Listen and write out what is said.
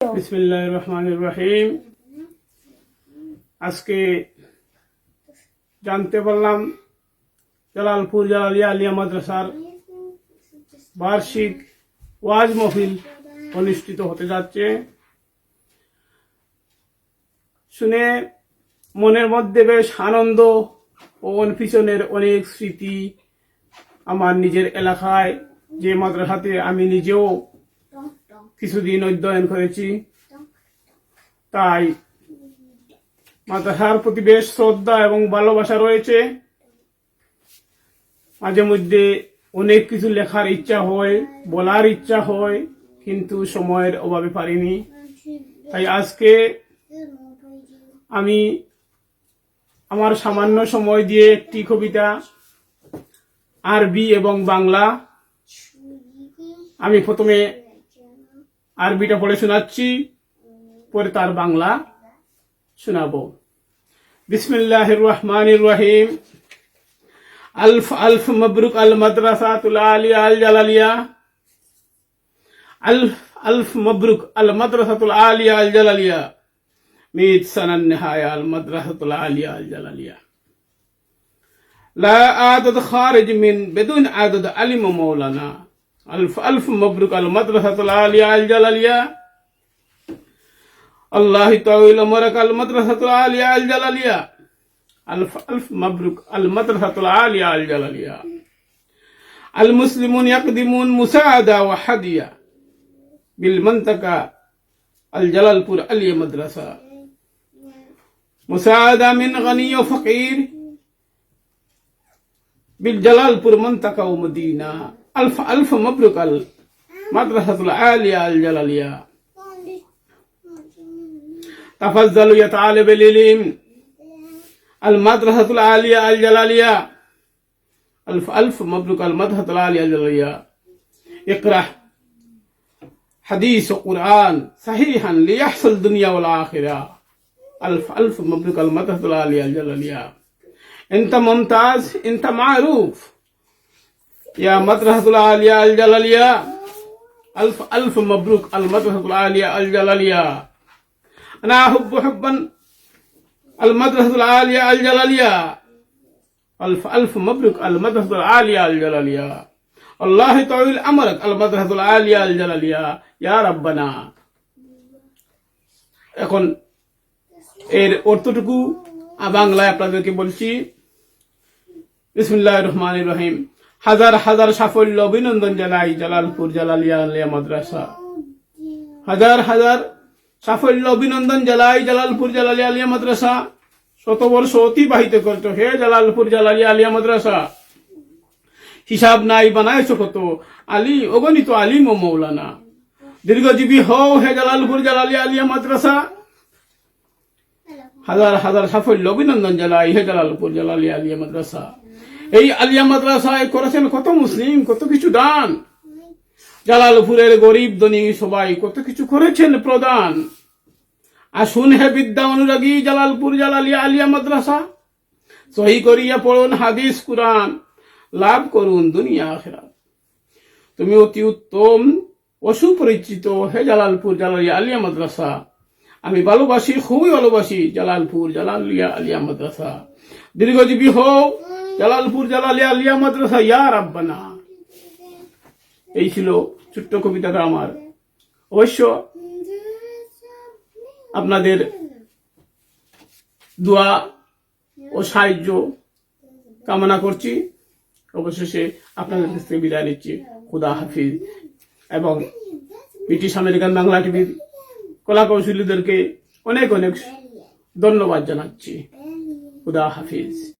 বিসমিল্লাহ রহমান রহিম আজকে জানতে পারলাম, জালালপুর জালালিয়া আলিয়া মাদ্রাসার বার্ষিক ওয়াজ মহফিল অনুষ্ঠিত হতে যাচ্ছে। শুনে মনের মধ্যে বেশ আনন্দ ও পিছনের অনেক স্মৃতি আমার নিজের এলাকায়, যে মাদ্রাসাতে আমি নিজেও কিছুদিন অধ্যয়ন করেছি। তাই মাদ্রাসার প্রতি বেশ শ্রদ্ধা এবং ভালোবাসা রয়েছে। মাঝে মধ্যে অনেক কিছু লেখার ইচ্ছা হয়, বলার ইচ্ছা হয়, কিন্তু সময়ের অভাবে পারিনি। তাই আজকে আমি আমার সামান্য সময় দিয়ে একটি কবিতা, আরবি এবং বাংলা, আমি প্রথমে আরবিটা পড়ে শোনাচ্ছি পরে তার বাংলা শোনাবো বিসমিল্লাহ রহমান রহিম আলফ আলফ মবরুক আল মাদ্রাসাতুল আলিয়া আল জালালিয়া আলফ আলফ মবরুক আল মাদ্রাসাতুল আলিয়া আল জালালিয়া মিত সানান নেহায়া আল মাদ্রাসাতুল আলিয়া আল জালালিয়া لا عدد خارج من بدون عدد علم مولانا ألف ألف مبروك. المدرسة العالية الجلالية. الله طويل عمرك. المدرسة العالية الجلالية. ألف ألف مبروك. المدرسة العالية الجلالية. المسلمون يقدمون مساعدة وحدية بالمنطقة الجلالپور علي مدرسة. مساعدة من غني وفقير بالجلالپور منطقة ومدينة ألف ألف مبروك المدرسة العالية الجلالية. تفضلوا يا طالب العلم. المدرسة العالية الجلالية. ألف ألف مبروك المدرسة العالية الجلالية. اقرأ. حديث قرآن صحيحا ليحصل الدنيا والآخرة. ألف ألف مبروك المدرسة العالية الجلالية. أنت ممتاز أنت معروف. يا مدرسة العالية الجلالية ألف ألف مبروك المدرسة العالية الجلالية أنا أحب حبا المدرسة العالية الجلالية ألف ألف مبروك المدرسة العالية الجلالية الله طويل أمرك المدرسة العالية الجلالية يا ربنا এখন এর অর্থটুকু বাংলায় আপনাদেরকে বলছি বিসমুল্লাহ রহমান রহিম হাজার হাজার সাফল্য অভিনন্দন জানাই জালালপুর জালালিয়া আলিয়া মাদ্রাসা। হাজার হাজার সাফল্য অভিনন্দন জালাই জালালপুর জালালিয়া আলিয়া মাদ্রাসা। শত বর্ষ অতিবাহিত করছ হে জালালপুর জালালিয়া আলিয়া মাদ্রাসা। হিসাব নাই বানাইছো কত? আলী, অগণিত আলিম ও মৌলানা। দীর্ঘজীবী হও হে জালালপুর জালালিয়া আলিয়া মাদ্রাসা। হাজার হাজার সাফল্য অভিনন্দন জানাই হে জালালপুর জালালিয়া আলিয়া মাদ্রাসা। এই আলিয়া মাদ্রাসায় করেছেন কত মুসলিম, কত কিছু দান। জালালপুরের গরিব ধনী সবাই কত কিছু করেছেন প্রদান। আসুন হে বিদ্যা অনুরাগী জালালপুর জালালিয়া আলিয়া মাদ্রাসা, সহি করিয়া পড়ুন হাদিস, কুরআন, লাভ করুন দুনিয়া আখেরাত। তুমি অতি উত্তম, অসুপরিচিত হে জালালপুর জালালিয়া আলিয়া মাদ্রাসা। আমি ভালোবাসি, খুবই ভালোবাসি জালালপুর জালালিয়া আলিয়া মাদ্রাসা। দীর্ঘজীবী হও। জালালপুর জালালিয়া আলিয়া মাদ্রাসা, ইয়া রাব্বানা। এই ছিল ছোট্ট কবিতাটা আমার অবশ্য আপনাদের দোয়া ও সাহায্য কামনা করছি। অবশেষে আপনাদের কাছ থেকে বিদায় নিচ্ছি। খুদা হাফিজ। এবং ব্রিটিশ আমেরিকান বাংলা টিভির কলা কৌশলীদেরকে অনেক অনেক ধন্যবাদ জানাচ্ছি। খুদা হাফিজ।